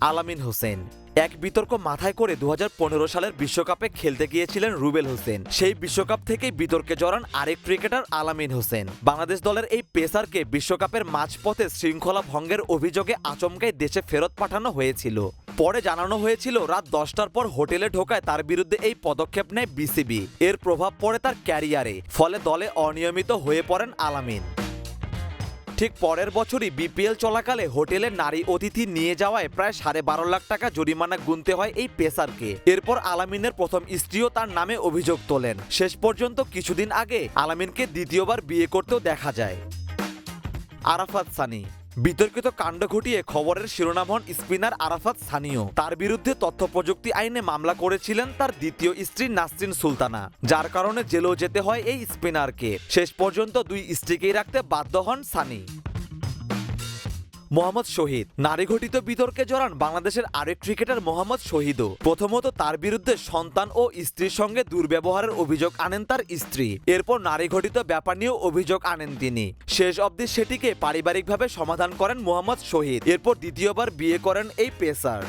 আলামিন হোসেন এক বিতর্ক মাথায় করে দু হাজার পনেরো সালের বিশ্বকাপে খেলতে গিয়েছিলেন রুবেল হোসেন। সেই বিশ্বকাপ থেকেই বিতর্কে জড়ান আরেক ক্রিকেটার আলামিন হোসেন। বাংলাদেশ দলের এই পেসারকে বিশ্বকাপের মাঝপথে শৃঙ্খলা ভঙ্গের অভিযোগে আচমকাই দেশে ফেরত পাঠানো হয়েছিল। পরে জানানো হয়েছিল, রাত দশটার পর হোটেলে ঢোকায় তার বিরুদ্ধে এই পদক্ষেপ নেয় বিসিবি। এর প্রভাব পড়ে তার ক্যারিয়ারে, ফলে দলে অনিয়মিত হয়ে পড়েন আলামিন। ঠিক পরের বছরই বিপিএল চলাকালে হোটেলে নারী অতিথি নিয়ে যাওয়ায় প্রায় সাড়ে বারো লাখ টাকা জরিমানা গুনতে হয় এই পেসারকে। এরপর আলামিনের প্রথম স্ত্রীও তার নামে অভিযোগ তোলেন। শেষ পর্যন্ত কিছুদিন আগে আলামিনকে দ্বিতীয়বার বিয়ে করতেও দেখা যায়। আরাফাত সানি। বিতর্কিত কাণ্ড ঘটিয়ে খবরের শিরোনাম হন স্পিনার আরাফাত সানিও। তার বিরুদ্ধে তথ্য প্রযুক্তি আইনে মামলা করেছিলেন তার দ্বিতীয় স্ত্রী নাসরিন সুলতানা। যার কারণে জেলেও যেতে হয় এই স্পিনারকে। শেষ পর্যন্ত দুই স্ত্রীকেই রাখতে বাধ্য হন সানি। মোহাম্মদ শহীদ। নারী ঘটিত বিতর্কে জড়ান বাংলাদেশের আরেক ক্রিকেটার মোহাম্মদ শহীদও। প্রথমত তার বিরুদ্ধে সন্তান ও স্ত্রীর সঙ্গে দুর্ব্যবহারের অভিযোগ আনেন তার স্ত্রী। এরপর নারী ঘটিত ব্যাপার নিয়েও অভিযোগ আনেন তিনি। শেষ অবধি সেটিকে পারিবারিকভাবে সমাধান করেন মোহাম্মদ শহীদ। এরপর দ্বিতীয়বার বিয়ে করেন এই পেসার।